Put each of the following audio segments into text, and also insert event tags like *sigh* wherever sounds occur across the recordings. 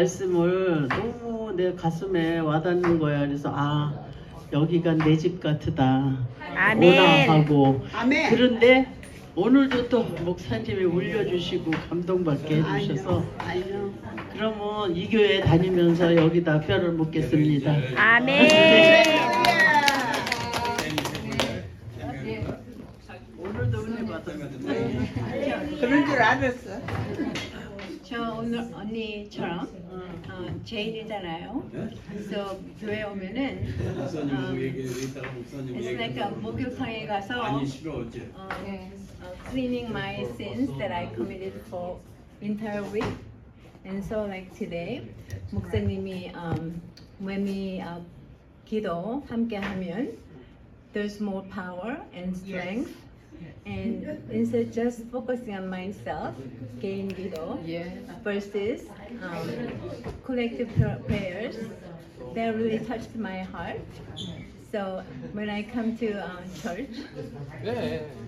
말씀을 너무 내 가슴에 와닿는 거야. 그래서 아 여기가 내 집 같다. 아멘. 오나하고 아멘. 그런데 오늘도 또 목사님이 울려주시고 감동받게 해주셔서 아니요. 그러면 이 교회 다니면서 여기다 뼈를 묻겠습니다. 아멘. 오늘도 은혜 받았습니다. 그런 줄 알았어. 저 오늘 언니처럼 어, 제인이잖아요. 그래서 교회 오면은 목사님 어, 얘기 이따가 목사님 it's 얘기 like a 목욕탕에 가서 아니 싫어 어째 어, 어, cleaning my sins that I committed for entire week. And so like today, 목사님이 um, when we uh, 기도 함께 하면 there's more power and strength. And instead just focusing on myself, 개인 기도 versus um, collective pra- prayers, that really touched my heart. So when I come to um, church,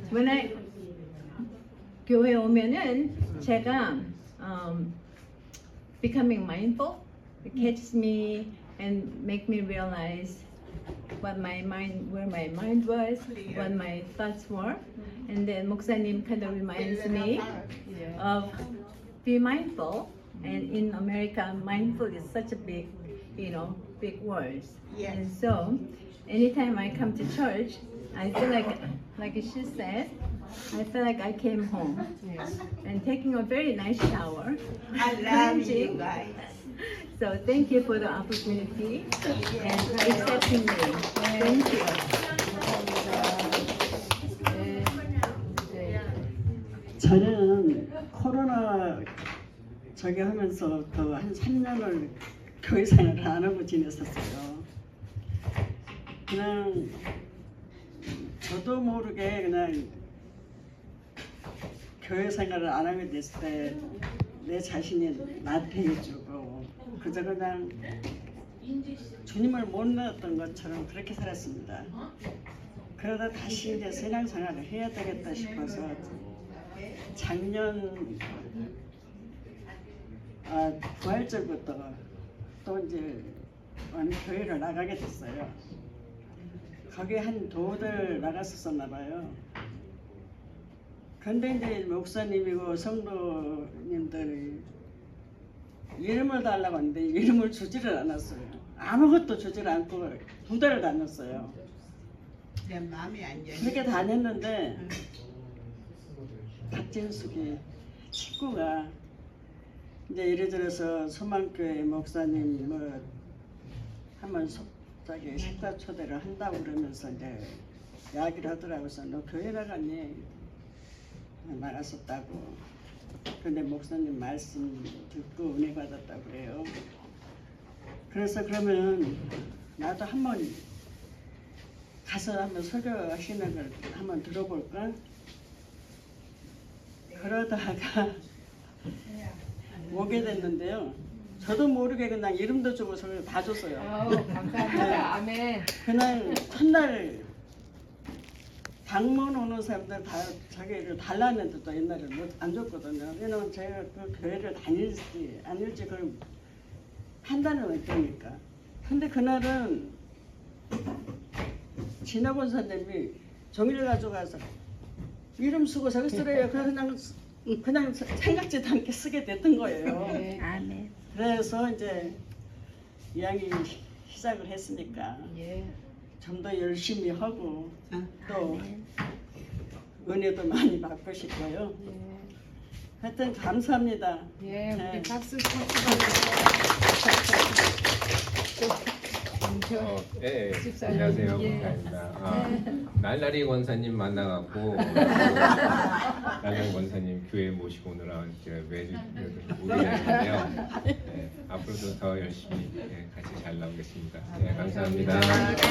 when I 교회 오면은 제가 um, becoming mindful, it catches me and make me realize what my mind, where my mind was, what my thoughts were. Mm-hmm. And then Moksanim kind of reminds me of be mindful. Mm-hmm. And in America, mindful is such a big, you know, big words. Yes. And so anytime I come to church, I feel like, like she said, I feel like I came home. Yes. And taking a very nice shower. I love you guys. So thank you for the opportunity and accepting me. Thank you. 저는 코로나 저기 하면서 그한 3년을 교회 생활을 안 하고 지냈었어요. 그냥 저도 모르게 그냥 교회 생활을 안 하게 됐을 때 내 자신이 나태해지고 그저 그냥 주님을 못 만났던 것처럼 그렇게 살았습니다. 그러다 다시 이제 신앙생활을 해야 되겠다 싶어서 작년 아, 부활절부터 또 이제 어느 교회를 나가게 됐어요. 거기 한 도들 나갔었었나 봐요. 근데 이제 목사님이고 성도님들이 이름을 달라고 하는데 이름을 주지를 않았어요. 아무것도 주지를 않고 두 달을 다녔어요. 내 마음이 안. 그렇게 다녔는데 박진숙이 친구가 이제 이래저래서 소망교회 목사님 뭐 한번 소, 저기 식사 초대를 한다고 그러면서 이제 이야기를 하더라고요. 그래서 너 교회 나갔니? 나갔었다고. 근데 목사님 말씀 듣고 은혜 받았다고 그래요. 그래서 그러면 나도 한번 가서 한번 설교하시는 걸 한번 들어볼까? 그러다가 *laughs* 오게 됐는데요. 저도 모르게 그냥 이름도 주고 저를 다 줬어요. 감사합니다. 아멘. 그날 첫날 방문 오는 사람들 다 자기를 달라는데 또 옛날에 못- 안 줬거든요. 왜냐면 제가 그 교회를 다닐지 아닐지 그걸 판단을 못 되니까. 근데 그날은 진학원 선생님이 종이를 가져가서 이름 쓰고 저기 쓰래요. 그래서 그냥 쓰- 그냥 생각지도 않게 쓰게 됐던 거예요. *laughs* Amen. 그래서 이제 이야기 시작을 했으니까 예. 좀 더 열심히 하고 어. 또 은혜도 많이 받고 싶고요. 하여튼 감사합니다. 예. 네. 우리 박수 박수 *laughs* 어, 예, 예. 집사님. 안녕하세요. 예. 감사합니다. 아, 날라리 권사님 만나갖고 *laughs* 날라리 권사님 교회 모시고 오느라 제가 매주 오래했는데요. 예, 앞으로도 더 열심히 예, 같이 잘 나오겠습니다. 예, 감사합니다. 감사합니다.